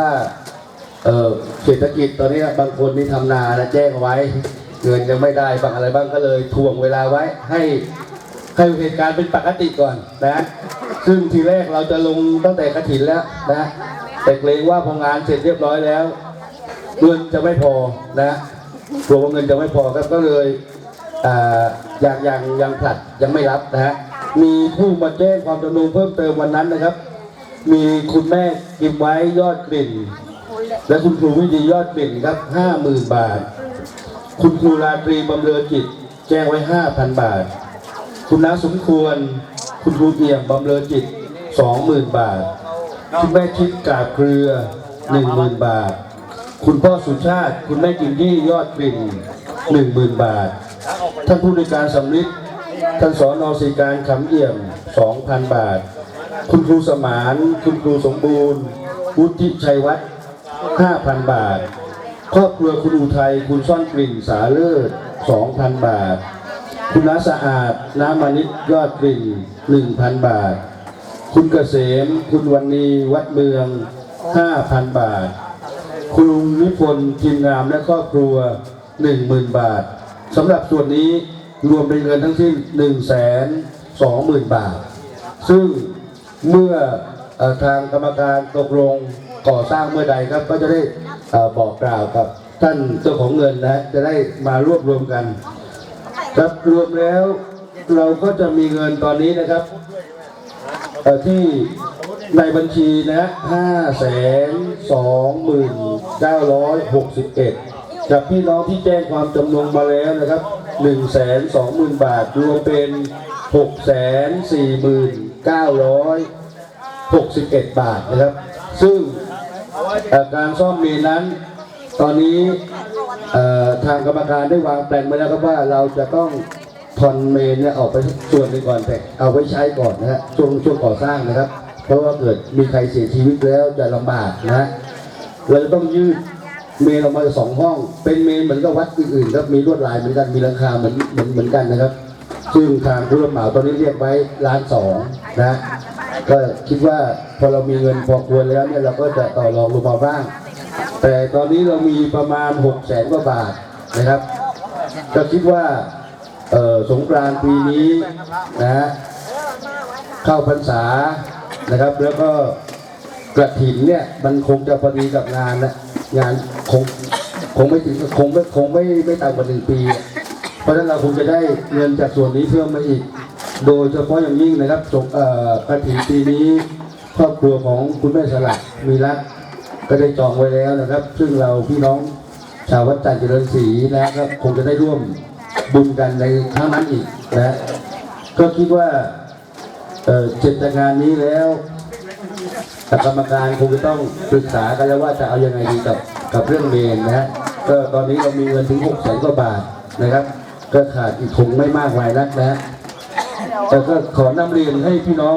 ว่าเอ่อเศรษฐกิจตอนนี้บางคนนี่ทำนานะแจ้งเอาไว้ เงินยังไม่ได้บางอะไรบ้างก็เลยทวงเวลาไว้ให้ให้เหตุการณ์เป็นปกติก่อนนะ ซึ่งทีแรกเราจะลงตั้งแต่กระถินแล้วนะแต่เกรงว่าพองานเสร็จเรียบร้อยแล้ว เงินจะไม่พอนะกลัวว่าเงินจะไม่พอครับก็เลยอ่ายังยังยังผลัดยังไม่รับนะฮะมีผู้มาแจ้งความจำนงเพิ่มเติมวันนั้นนะครับ มีคุณแม่กิมไว้ยอดกลิ่น และคุณครูวิธียอดกลิ่นครับห้าหมื่นบาท คุณครูราตรีบำเรอจิต แจ้งไว้ห้าพันบาท คุณน้าสมควร คุณครูเอี่ยมบำเรอจิตสองหมื่นบาท คุณแม่ชิดกาบเครือหนึ่งหมื่นบาท คุณพ่อสุชาติ คุณแม่กิมยี่ยอดกลิ่นหนึ่งหมื่นบาท ท่านผู้ในการสำลิดท่านสอนอสีการขำเอี่ยมสองพันบาท คุณครูสมาน คุณครูสมบูรณ์วุฒิชัยวัฒน์ห้าพันบาท ครอบครัวคุณอุทัย คุณซ่อนกลิ่นสาเลิศสองพันบาท คุณน้าสะอาด น้ำมานิดยอดกลิ่นหนึ่งพันบาท คุณเกษม คุณวันนีวัดเมืองห้าพันบาท คุณลุงนิพนธ์ทีมงามและครอบครัวหนึ่งหมื่นบาทสำหรับส่วนนี้รวมเป็นเงินทั้งสิ้นหนึ่งแสนสองหมื่นบาท ซึ่ง เมื่ออทางกรรมการตกลงก่อสร้างเมื่อใดครับก็จะได้บอกกล่าวกับท่านเจ้าของเงินนะจะได้มารวบรวมกัน ครับรวมแล้วเราก็จะมีเงินตอนนี้นะครับที่ในบัญชีนะห้าแสนสองหมื่นเก้าร้อยหกสิบเอ็ด กับพี่น้องที่แจ้งความจำนงมาแล้วนะครับหนึ่งแสนสองหมื่นบาทรวมเป็นหกแสนสี่หมื่นเก้าร้อยหกสิบเอ็ดบาทนะครับ ซึ่งการซ่อมเมนนั้น ตอนนี้ทางกรรมการได้วางแผนไว้แล้วครับว่าเราจะต้องทอนเมนเนี่ยออกไปส่วนหนึ่งก่อนแต่เอาไว้ใช้ก่อนนะฮะช่วงช่วงก่อสร้างนะครับ เพราะว่าเกิดมีใครเสียชีวิตแล้วจะลำบากนะฮะเราจะต้องยืด เมนออกมาสองห้อง เป็นเมนเหมือนกับวัดอื่นๆครับมีลวดลายเหมือนกันมีหลังคาเหมือนเหมือนเหมือนกันนะครับ ซึ่งทางผู้รับเหมาตอนนี้เรียกไว้ล้านสองนะก็คิดว่าพอเรามีเงินพอควรแล้วเนี่ยเราก็จะต่อรองลงมาบ้าง แต่ตอนนี้เรามีประมาณ6กแสนกว่าบาทนะครับ ก็คิดว่าสงกรานต์ปีนี้นะฮะเข้าพรรษานะครับ แล้วก็กระถินเนี่ยมันคงจะพอดีกับงานนะ งานคงคงไม่ถึงคงไม่คงไม่ไม่ต่ำกว่าหนึ่งปี เพราะฉะนั้นเราคงจะได้เงินจากส่วนนี้เพิ่มมาอีก โดยเฉพาะอย่างยิ่งนะครับสงเอ่อกระถิ่นปีนี้ครอบครัวของคุณแม่สลัดมีรักก็ได้จองไว้แล้วนะครับ ซึ่งเราพี่น้องชาววัดจันทร์เจริญศรีนะก็คงจะได้ร่วมบุญกันในครั้งนั้นอีกนะก็คิดว่าเอ่อเสร็จจางานนี้แล้ว กรรมการคงจะต้องปรึกษากันแล้วว่าจะเอายังไงดีกับกับเรื่องเมนนะฮะก็ตอนนี้เรามีเงินถึงหกแสนกว่าบาทนะครับ ก็ขาดอีกคงไม่มากมายนักนะแต่ก็ขอนำเรียนให้พี่น้อง